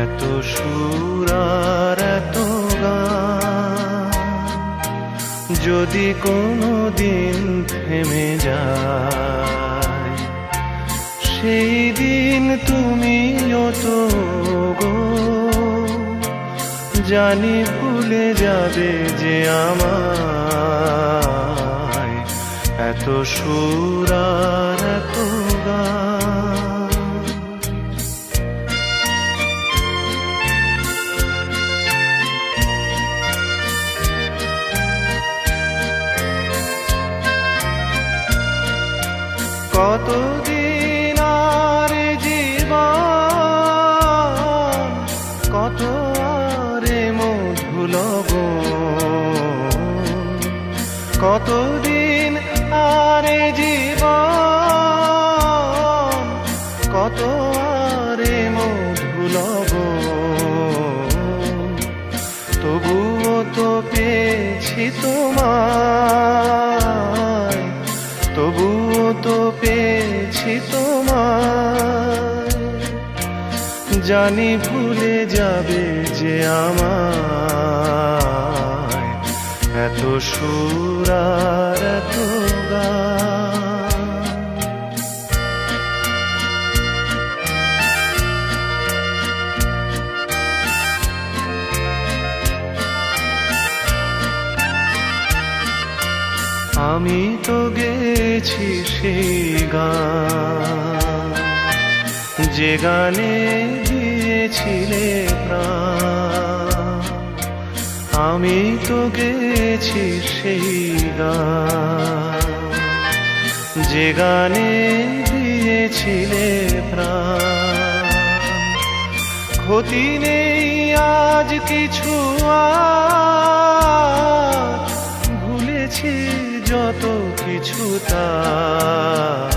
এত সুরার এত যদি কোনো দিন থেমে যায়, সেই দিন তুমিও তো গো। জানি ভুলে যাবে যে আমায়। এত সুরার এত কতদিন আর জীবন কত আরে মধুলব কতদিন আর জীবন কত জানি ভুলে যাবে যে আমার এত সুরার এত আমি তো গেছি সেই গান। যে গানে দিয়েছিলে প্রাণ আমি তো গেছি সেই গান যে গানে দিয়েছিলে প্রাণ ক্ষতি নেই আজ কিছু ভুলেছি যত কিছু তার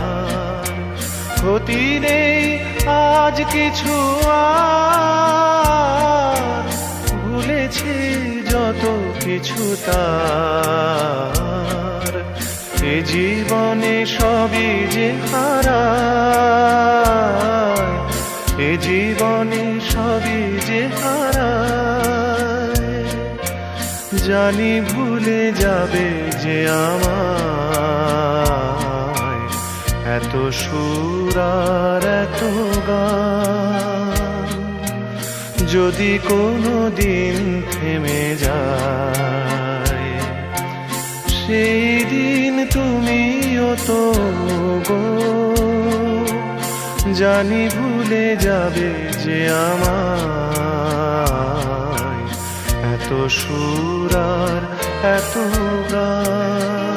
ক্ষতি নেই, আজ কিছু আর। ভুলেছি যত কিছু তার। এ জীবনে সবই যে হারা এ জীবনে সবই যে হারা জানি ভুলে যাবে যে আমায় এত সুরার এত গান। যদি কোনো দিন থেমে যায়, সেই দিন তুমিও তো গো জানি ভুলে যাবে যে আমার এত সুরার এত গান।